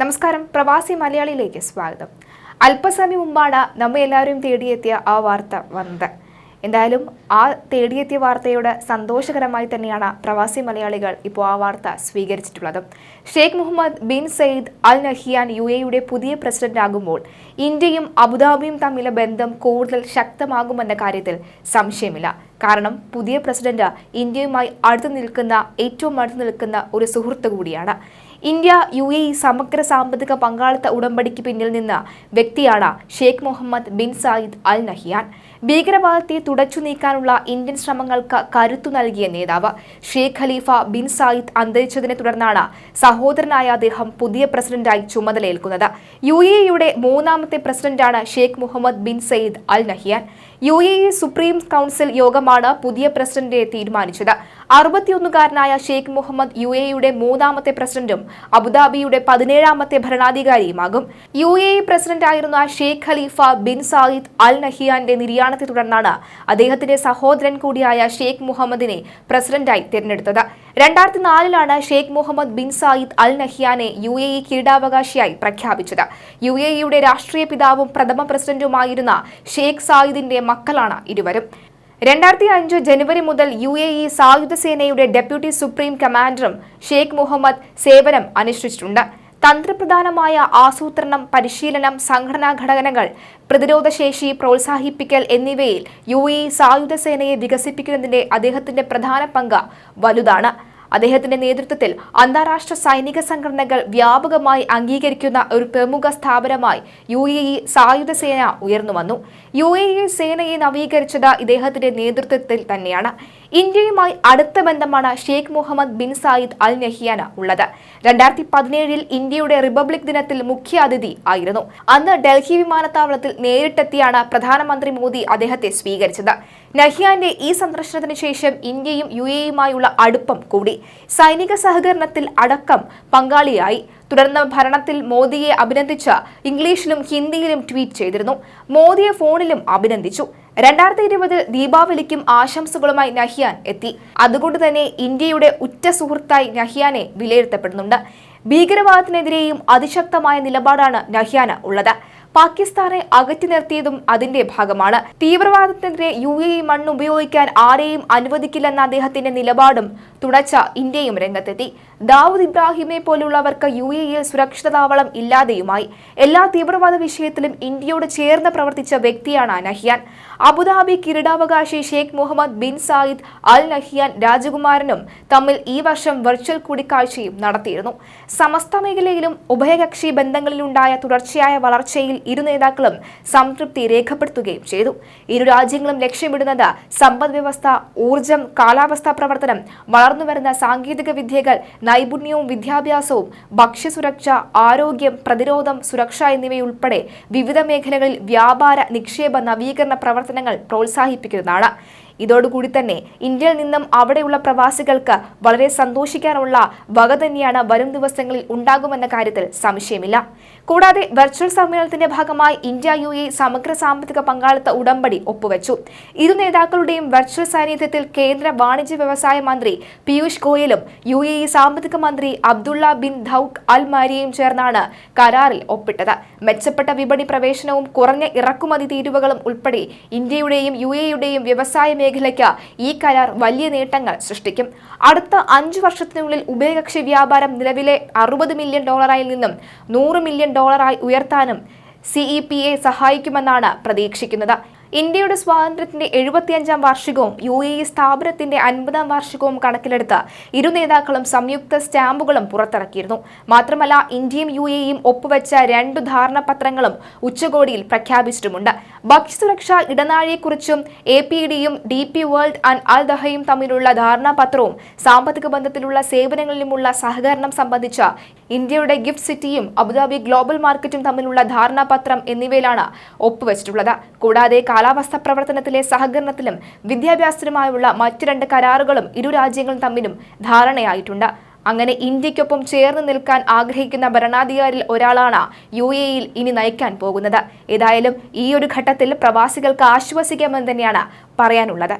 നമസ്കാരം. പ്രവാസി മലയാളിയിലേക്ക് സ്വാഗതം. അല്പസമയം മുമ്പാണ് നമ്മെ എല്ലാവരും തേടിയെത്തിയ ആ വാർത്ത വന്നത്. എന്തായാലും ആ തേടിയെത്തിയ വാർത്തയോട് സന്തോഷകരമായി തന്നെയാണ് പ്രവാസി മലയാളികൾ ഇപ്പോൾ ആ വാർത്ത സ്വീകരിച്ചിട്ടുള്ളത്. Sheikh Mohammed bin Zayed Al Nahyan U എയുടെ പുതിയ പ്രസിഡന്റാകുമ്പോൾ ഇന്ത്യയും അബുദാബിയും തമ്മിലെ ബന്ധം കൂടുതൽ ശക്തമാകുമെന്ന കാര്യത്തിൽ സംശയമില്ല. കാരണം പുതിയ പ്രസിഡന്റ് ഇന്ത്യയുമായി അടുത്തു നിൽക്കുന്ന ഏറ്റവും അടുത്ത് നിൽക്കുന്ന ഒരു സുഹൃത്ത് കൂടിയാണ്. ഇന്ത്യ യു എ സമഗ്ര സാമ്പത്തിക പങ്കാളിത്ത ഉടമ്പടിക്ക് പിന്നിൽ നിന്ന് വ്യക്തിയാണ് Sheikh Mohammed bin Zayed Al Nahyan. ഭീകരവാദത്തെ തുടച്ചു നീക്കാനുള്ള ഇന്ത്യൻ ശ്രമങ്ങൾക്ക് കരുത്തു നൽകിയ നേതാവ് ഷെയ്ഖ് ഖലീഫ ബിൻ സായിദ് അന്തരിച്ചതിനെ തുടർന്നാണ് സഹോദരനായ അദ്ദേഹം പുതിയ പ്രസിഡന്റായി ചുമതലയേൽക്കുന്നത്. യു എ ഇയുടെ മൂന്നാമത്തെ പ്രസിഡന്റാണ് Sheikh Mohammed bin Zayed Al Nahyan. U A supreme council യോഗമാണ് പുതിയ പ്രസിഡന്റെ തീരുമാനിച്ചത്. അറുപത്തിയൊന്നുകാരനായ ഷെയ്ഖ് മുഹമ്മദ് യു എ യുടെ മൂന്നാമത്തെ പ്രസിഡന്റും അബുദാബിയുടെ പതിനേഴാമത്തെ ഭരണാധികാരിയുമാകും. യു എ പ്രസിഡന്റായിരുന്ന Sheikh Khalifa bin Zayed Al നഹിയാന്റെ നിര്യാണത്തെ തുടർന്നാണ് അദ്ദേഹത്തിന്റെ സഹോദരൻ കൂടിയായ ഷെയ്ഖ് മുഹമ്മദിനെ പ്രസിഡന്റായി തിരഞ്ഞെടുത്തത്. രണ്ടായിരത്തി നാലിലാണ് Sheikh Mohammed bin Zayed Al നഹിയാനെ U A കിരീടാവകാശിയായി പ്രഖ്യാപിച്ചത്. യു എ ഇയുടെ രാഷ്ട്രീയ പിതാവും പ്രഥമ പ്രസിഡന്റുമായിരുന്ന ഷെയ്ഖ് സായിദിന്റെ മക്കളാണ് ഇരുവരും. രണ്ടായിരത്തി അഞ്ച് ജനുവരി മുതൽ യു എ ഇ സായുധ സേനയുടെ ഡെപ്യൂട്ടി സുപ്രീം കമാൻഡറും ഷെയ്ഖ് മുഹമ്മദ് സേവനം അനുഷ്ഠിച്ചിട്ടുണ്ട്. തന്ത്രപ്രധാനമായ ആസൂത്രണം പരിശീലനം സംഘടനാ ഘടകങ്ങൾ പ്രതിരോധശേഷി പ്രോത്സാഹിപ്പിക്കൽ എന്നിവയിൽ യു എ സായുധ സേനയെ വികസിപ്പിക്കുന്നതിന്റെ അദ്ദേഹത്തിന്റെ പ്രധാന പങ്ക് വലുതാണ്. അദ്ദേഹത്തിന്റെ നേതൃത്വത്തിൽ അന്താരാഷ്ട്ര സൈനിക സംഘടനകൾ വ്യാപകമായി അംഗീകരിക്കുന്ന ഒരു പ്രമുഖ സ്ഥാപനമായി യു എ ഇ സായുധ സേന ഉയർന്നു വന്നു. യു എ ഇ സേനയെ നവീകരിച്ചത് ഇദ്ദേഹത്തിന്റെ നേതൃത്വത്തിൽ തന്നെയാണ്. ഇന്ത്യയുമായി അടുത്ത ബന്ധമാണ് Sheikh Mohammed bin Zayed Al നഹിയാന ഉള്ളത്. രണ്ടായിരത്തി പതിനേഴിൽ ഇന്ത്യയുടെ റിപ്പബ്ലിക് ദിനത്തിൽ മുഖ്യ അതിഥി ആയിരുന്നു. അന്ന് ഡൽഹി വിമാനത്താവളത്തിൽ നേരിട്ടെത്തിയാണ് പ്രധാനമന്ത്രി മോദി അദ്ദേഹത്തെ സ്വീകരിച്ചത്. നഹിയാന്റെ ഈ സന്ദർശനത്തിന് ശേഷം ഇന്ത്യയും യു എയുമായുള്ള അടുപ്പം കൂടി. സൈനിക സഹകരണത്തിൽ അടക്കം പങ്കാളിയായി. തുടർന്ന് ഭരണത്തിൽ മോദിയെ അഭിനന്ദിച്ച് ഇംഗ്ലീഷിലും ഹിന്ദിയിലും ട്വീറ്റ് ചെയ്തിരുന്നു. മോദിയെ ഫോണിലും അഭിനന്ദിച്ചു. രണ്ടായിരത്തി ഇരുപതിൽ ദീപാവലിക്കും ആശംസകളുമായി നഹിയാൻ എത്തി. അതുകൊണ്ട് തന്നെ ഇന്ത്യയുടെ ഉറ്റ സുഹൃത്തായി നഹിയാനെ വിലയിരുത്തപ്പെടുന്നുണ്ട്. ഭീകരവാദത്തിനെതിരെയും അതിശക്തമായ നിലപാടാണ് നഹ്യാന് ഉള്ളത്. പാകിസ്ഥാനെ അകറ്റി നിർത്തിയതും അതിന്റെ ഭാഗമാണ്. തീവ്രവാദത്തിനെതിരെ യു എ മണ്ണ് ഉപയോഗിക്കാൻ ആരെയും അനുവദിക്കില്ലെന്ന അദ്ദേഹത്തിന്റെ നിലപാടും തുടച്ച ഇന്ത്യയും രംഗത്തെത്തി. ദാവൂദ് ഇബ്രാഹിമെ പോലുള്ളവർക്ക് യു എ സുരക്ഷിത താവളം ഇല്ലാതെയുമായി. എല്ലാ തീവ്രവാദ വിഷയത്തിലും ഇന്ത്യയോട് ചേർന്ന് പ്രവർത്തിച്ച വ്യക്തിയാണ് നഹിയാൻ. അബുദാബി കിരീടാവകാശി Sheikh Mohammed bin Zayed Al Nahyan രാജകുമാരനും തമ്മിൽ ഈ വർഷം വെർച്വൽ കൂടിക്കാഴ്ചയും നടത്തിയിരുന്നു. സമസ്ത മേഖലയിലും ഉഭയകക്ഷി ബന്ധങ്ങളിലുണ്ടായ തുടർച്ചയായ വളർച്ചയിൽ ഇരു നേതാക്കളും സംതൃപ്തി രേഖപ്പെടുത്തുകയും ചെയ്തു. ഇരു രാജ്യങ്ങളും ലക്ഷ്യമിടുന്നത് സമ്പദ് വ്യവസ്ഥ ഊർജം കാലാവസ്ഥാ പ്രവർത്തനം വളർന്നുവരുന്ന സാങ്കേതിക വിദ്യകൾ നൈപുണ്യവും വിദ്യാഭ്യാസവും ഭക്ഷ്യസുരക്ഷ ആരോഗ്യം പ്രതിരോധം സുരക്ഷ എന്നിവയുൾപ്പെടെ വിവിധ മേഖലകളിൽ വ്യാപാര നിക്ഷേപ നവീകരണ പ്രവർത്തനങ്ങൾ പ്രോത്സാഹിപ്പിക്കുന്നതാണ്. ഇതോടുകൂടി തന്നെ ഇന്ത്യയിൽ നിന്നും അവിടെയുള്ള പ്രവാസികൾക്ക് വളരെ സന്തോഷിക്കാനുള്ള വക തന്നെയാണ് വരും ദിവസങ്ങളിൽ ഉണ്ടാകുമെന്ന കാര്യത്തിൽ സംശയമില്ല. കൂടാതെ വെർച്വൽ സമ്മേളനത്തിന്റെ ഭാഗമായി ഇന്ത്യ യു എ സമഗ്ര സാമ്പത്തിക പങ്കാളിത്ത ഉടമ്പടി ഒപ്പുവെച്ചു. ഇരു നേതാക്കളുടെയും വെർച്വൽ സാന്നിധ്യത്തിൽ കേന്ദ്ര വാണിജ്യ വ്യവസായ മന്ത്രി പീയൂഷ് ഗോയലും യു എ സാമ്പത്തിക മന്ത്രി അബ്ദുള്ള ബിൻ ധൌക് അൽ മാരിയയും ചേർന്നാണ് കരാറിൽ ഒപ്പിട്ടത്. മെച്ചപ്പെട്ട വിപണി പ്രവേശനവും കുറഞ്ഞ ഇറക്കുമതി തീരുവകളും ഉൾപ്പെടെ ഇന്ത്യയുടെയും യു എയുടെയും വ്യവസായ മേഖലയ്ക്ക് ഈ കരാർ വലിയ നേട്ടങ്ങൾ സൃഷ്ടിക്കും. അടുത്ത അഞ്ചു വർഷത്തിനുള്ളിൽ ഉഭയകക്ഷി വ്യാപാരം നിലവിലെ അറുപത് മില്യൺ ഡോളറായി നിന്നും നൂറ് മില്യൺ ഡോളറായി ഉയർത്താനും സിഇ പി എ സഹായിക്കുമെന്നാണ് പ്രതീക്ഷിക്കുന്നത്. ഇന്ത്യയുടെ സ്വാതന്ത്ര്യത്തിന്റെ എഴുപത്തിയഞ്ചാം വാർഷികവും യു എ ഇ സ്ഥാപനത്തിന്റെ അൻപതാം വാർഷികവും കണക്കിലെടുത്ത് ഇരു നേതാക്കളും സംയുക്ത സ്റ്റാമ്പുകളും പുറത്തിറക്കിയിരുന്നു. മാത്രമല്ല ഇന്ത്യയും യു എ ഇയും ഒപ്പുവെച്ച രണ്ടു ധാരണാപത്രങ്ങളും ഉച്ചകോടിയിൽ പ്രഖ്യാപിച്ചിട്ടുമുണ്ട്. ഭക്ഷ്യസുരക്ഷ ഇടനാഴിയെക്കുറിച്ചും എ പി ഡിയും D P World and Al ദഹയും തമ്മിലുള്ള ധാരണാപത്രവും സാമ്പത്തിക ബന്ധത്തിലുള്ള സേവനങ്ങളിലുമുള്ള സഹകരണം സംബന്ധിച്ച ഇന്ത്യയുടെ ഗിഫ്റ്റ് സിറ്റിയും അബുദാബി ഗ്ലോബൽ മാർക്കറ്റും തമ്മിലുള്ള ധാരണാപത്രം എന്നിവയിലാണ് ഒപ്പുവെച്ചിട്ടുള്ളത്. കൂടാതെ കാലാവസ്ഥ പ്രവർത്തനത്തിലെ സഹകരണത്തിലും വിദ്യാഭ്യാസത്തിലുമായുള്ള മറ്റു രണ്ട് കരാറുകളും ഇരു രാജ്യങ്ങളും തമ്മിലും ധാരണയായിട്ടുണ്ട്. അങ്ങനെ ഇന്ത്യക്കൊപ്പം ചേർന്ന് നിൽക്കാൻ ആഗ്രഹിക്കുന്ന ഭരണാധികാരിൽ ഒരാളാണ് യു എ ഇയിൽ ഇനി നയിക്കാൻ പോകുന്നത്. ഏതായാലും ഈ ഒരു ഘട്ടത്തിൽ പ്രവാസികൾക്ക് ആശ്വസിക്കാമെന്ന് തന്നെയാണ് പറയാനുള്ളത്.